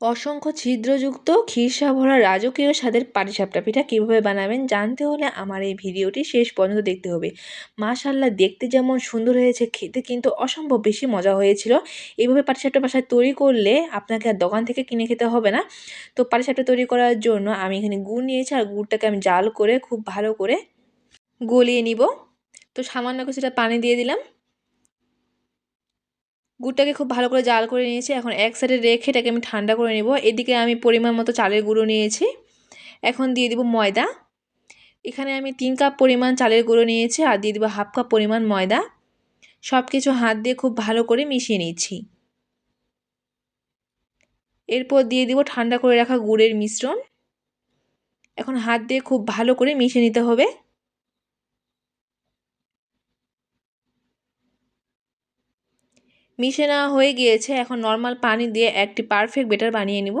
অসংখ্য ছিদ্রযুক্ত খিরসা ভরা রাজকীয় স্বাদের পাটিসাপটা পিঠা কীভাবে বানাবেন জানতে হলে আমার এই ভিডিওটি শেষ পর্যন্ত দেখতে হবে। মাশাল্লাহ দেখতে যেমন সুন্দর হয়েছে, খেতে কিন্তু অসম্ভব বেশি মজা হয়েছিল। এইভাবে পাটিসাপটা বাসায় তৈরি করলে আপনাকে আর দোকান থেকে কিনে খেতে হবে না। তো পাটিসাপটা তৈরি করার জন্য আমি এখানে গুড় নিয়েছি আর গুড়টাকে আমি জাল করে খুব ভালো করে গলিয়ে নিব। তো সামান্য কিছুটা পানি দিয়ে দিলাম। গুড়টাকে খুব ভালো করে জাল করে নিয়েছি। এখন এক সাইডে রেখে এটাকে আমি ঠান্ডা করে নেব। এদিকে আমি পরিমাণ মতো চালের গুঁড়ো নিয়েছি। এখন দিয়ে দিব ময়দা। এখানে আমি তিন কাপ পরিমাণ চালের গুঁড়ো নিয়েছি আর দিয়ে দিব হাফ কাপ পরিমাণ ময়দা। সব কিছু হাত দিয়ে খুব ভালো করে মিশিয়ে নিচ্ছি। এরপর দিয়ে দিব ঠান্ডা করে রাখা গুড়ের মিশ্রণ। এখন হাত দিয়ে খুব ভালো করে মিশিয়ে নিতে হবে। মিশে নেওয়া হয়ে গিয়েছে, এখন নর্মাল পানি দিয়ে একটি পারফেক্ট বেটার বানিয়ে নিব।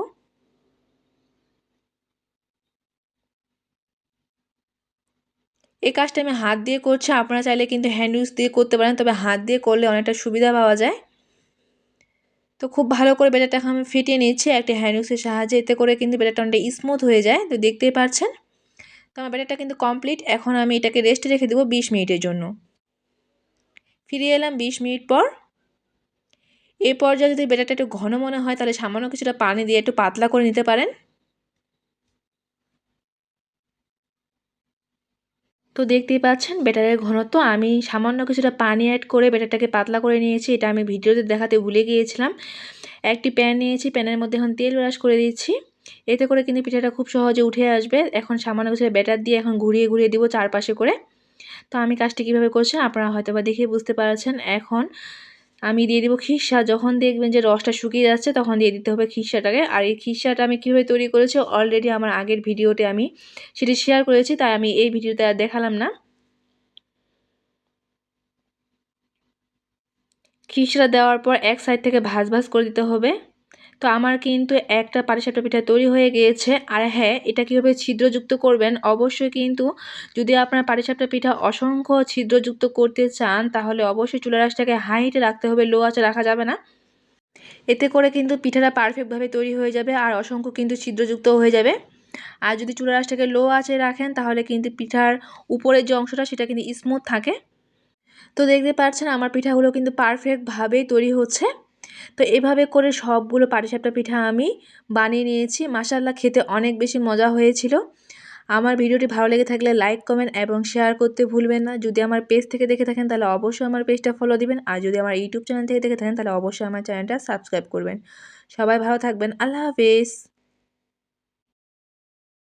এই কাজটা আমি হাত দিয়ে করছি, আপনারা চাইলে কিন্তু হ্যান্ড ইউজ দিয়ে করতে পারেন, তবে হাত দিয়ে করলে অনেকটা সুবিধা পাওয়া যায়। তো খুব ভালো করে বেটারটা আমি ফিটিয়ে নিচ্ছি, একটি হ্যান্ড ইউজের সাহায্যে, এতে করে কিন্তু বেটারটা অনেকটা স্মুথ হয়ে যায়, তো দেখতেই পাচ্ছেন। তো আমার বেটারটা কিন্তু কমপ্লিট এখন আমি এটাকে রেস্টে রেখে দেবো বিশ মিনিটের জন্য। ফিরে এলাম বিশ মিনিট পর। এই পর্যায়ে যদি বেটারটা একটু ঘন মনে হয়, তাহলে সামান্য কিছুটা পানি দিয়ে একটু পাতলা করে নিতে পারেন। তো দেখতেই পাচ্ছেন বেটারের ঘনত্ব, আমি সামান্য কিছুটা পানি অ্যাড করে বেটারটাকে পাতলা করে নিয়েছি। এটা আমি ভিডিওতে দেখাতে ভুলে গিয়েছিলাম। একটি প্যান নিয়েছি, প্যানের মধ্যে এখন তেল ব্রাশ করে দিচ্ছি। এতে করে কিন্তু পিঠাটা খুব সহজে উঠে আসবে। এখন সামান্য কিছুটা ব্যাটার দিয়ে এখন ঘুরিয়ে ঘুরিয়ে দিব চারপাশে করে। তো আমি কাজটি কীভাবে করছি আপনারা হয়তো বা দেখে বুঝতে পারছেন। এখন আমি দিয়ে দেবো খিসা। যখন দেখবেন যে রসটা শুকিয়ে যাচ্ছে, তখন দিয়ে দিতে হবে খিসাটাকে। আর এই খিসাটা আমি কীভাবে তৈরি করেছি অলরেডি আমার আগের ভিডিওতে আমি সেটি শেয়ার করেছি, তাই আমি এই ভিডিওতে আর দেখালাম না। খিসড়া দেওয়ার পর এক সাইড থেকে ভাজ ভাজ করে দিতে হবে। তো আমার কিন্তু একটা পাটিসাপটা পিঠা তৈরি হয়ে গিয়েছে। আর হ্যাঁ এটা কীভাবে ছিদ্রযুক্ত করবেন? অবশ্যই কিন্তু যদি আপনার পাটিসাপটা পিঠা অসংখ্য ছিদ্রযুক্ত করতে চান, তাহলে অবশ্যই চুলা রাসটাকে হাই হিটে রাখতে হবে লো আঁচে রাখা যাবে না। এতে করে কিন্তু পিঠাটা পারফেক্টভাবে তৈরি হয়ে যাবে আর অসংখ্য কিন্তু ছিদ্রযুক্ত হয়ে যাবে। আর যদি চুলা রাসটাকে লো আঁচে রাখেন, তাহলে কিন্তু পিঠার উপরের যে অংশটা, সেটা কিন্তু স্মুথ থাকে। তো দেখতে পাচ্ছেন, আমার পিঠাগুলো কিন্তু পারফেক্টভাবেই তৈরি হচ্ছে। তো এভাবে করে সবগুলো পাটিসাপটা পিঠা আমি বানিয়ে নিয়েছি। মাসাল্লাহ খেতে অনেক বেশি মজা হয়েছিল। আমার ভিডিওটি ভালো লেগে থাকলে লাইক কমেন্ট এবং শেয়ার করতে ভুলবেন না। যদি আমার পেজ থেকে দেখে থাকেন তাহলে অবশ্যই আমার পেজটা ফলো দিবেন। আর যদি আমার ইউটিউব চ্যানেল থেকে দেখে থাকেন তাহলে অবশ্যই আমার চ্যানেলটা সাবস্ক্রাইব করবেন। সবাই ভালো থাকবেন। আল্লাহ হাফেজ।